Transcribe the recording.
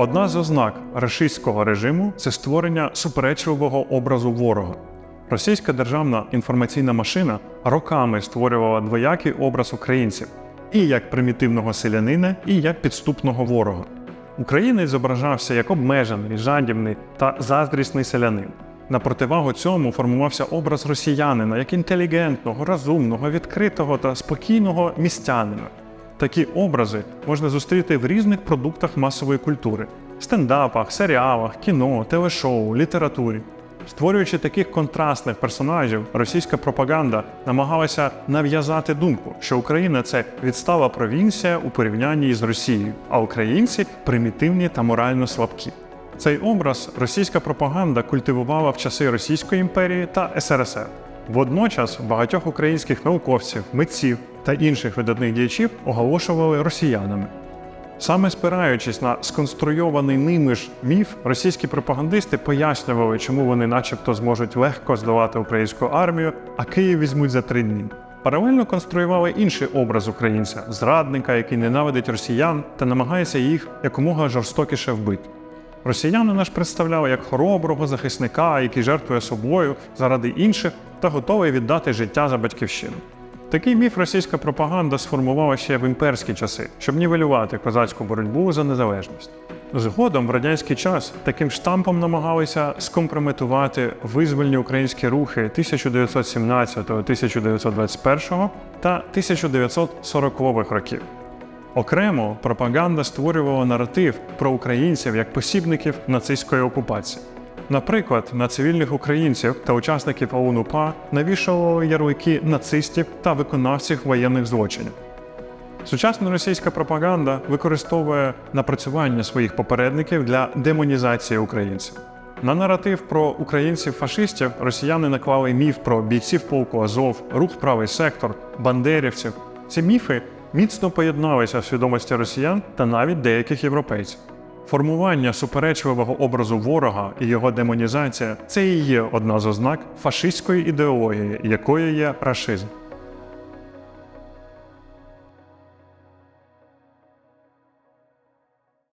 Одна з ознак рашистського режиму це створення суперечливого образу ворога. Російська державна інформаційна машина роками створювала двоякий образ українців і як примітивного селянина, і як підступного ворога. Українець зображався як обмежений, жадібний та заздрісний селянин. На противагу цьому формувався образ росіянина як інтелігентного, розумного, відкритого та спокійного містянина. Такі образи можна зустріти в різних продуктах масової культури: стендапах, серіалах, кіно, телешоу, літературі. Створюючи таких контрастних персонажів, російська пропаганда намагалася нав'язати думку, що Україна це відстала провінція у порівнянні з Росією, а українці примітивні та морально слабкі. Цей образ російська пропаганда культивувала в часи Російської імперії та СРСР. Водночас багатьох українських науковців, митців та інших видатних діячів оголошували росіянами. Саме спираючись на сконструйований ними ж міф, російські пропагандисти пояснювали, чому вони, начебто, зможуть легко здолати українську армію, а Київ візьмуть за три дні. Паралельно конструювали інший образ українця зрадника, який ненавидить росіян та намагається їх якомога жорстокіше вбити. Росіянина ж представляли як хороброго захисника, який жертвує собою заради інших та готовий віддати життя за батьківщину. Такий міф російська пропаганда сформувала ще в імперські часи, щоб нівелювати козацьку боротьбу за незалежність. Згодом в радянський час таким штампом намагалися скомпрометувати визвольні українські рухи 1917-1921 та 1940-х років. Окремо пропаганда створювала наратив про українців як посібників нацистської окупації. Наприклад, на цивільних українців та учасників ОУН-УПА навішували ярлики нацистів та виконавців воєнних злочинів. Сучасна російська пропаганда використовує напрацювання своїх попередників для демонізації українців. На наратив про українців-фашистів росіяни наклали міф про бійців полку Азов, рух правий сектор, бандерівців. Ці міфи міцно поєдналися в свідомості росіян та навіть деяких європейців. Формування суперечливого образу ворога і його демонізація це і є одна з ознак фашистської ідеології, якою є рашизм.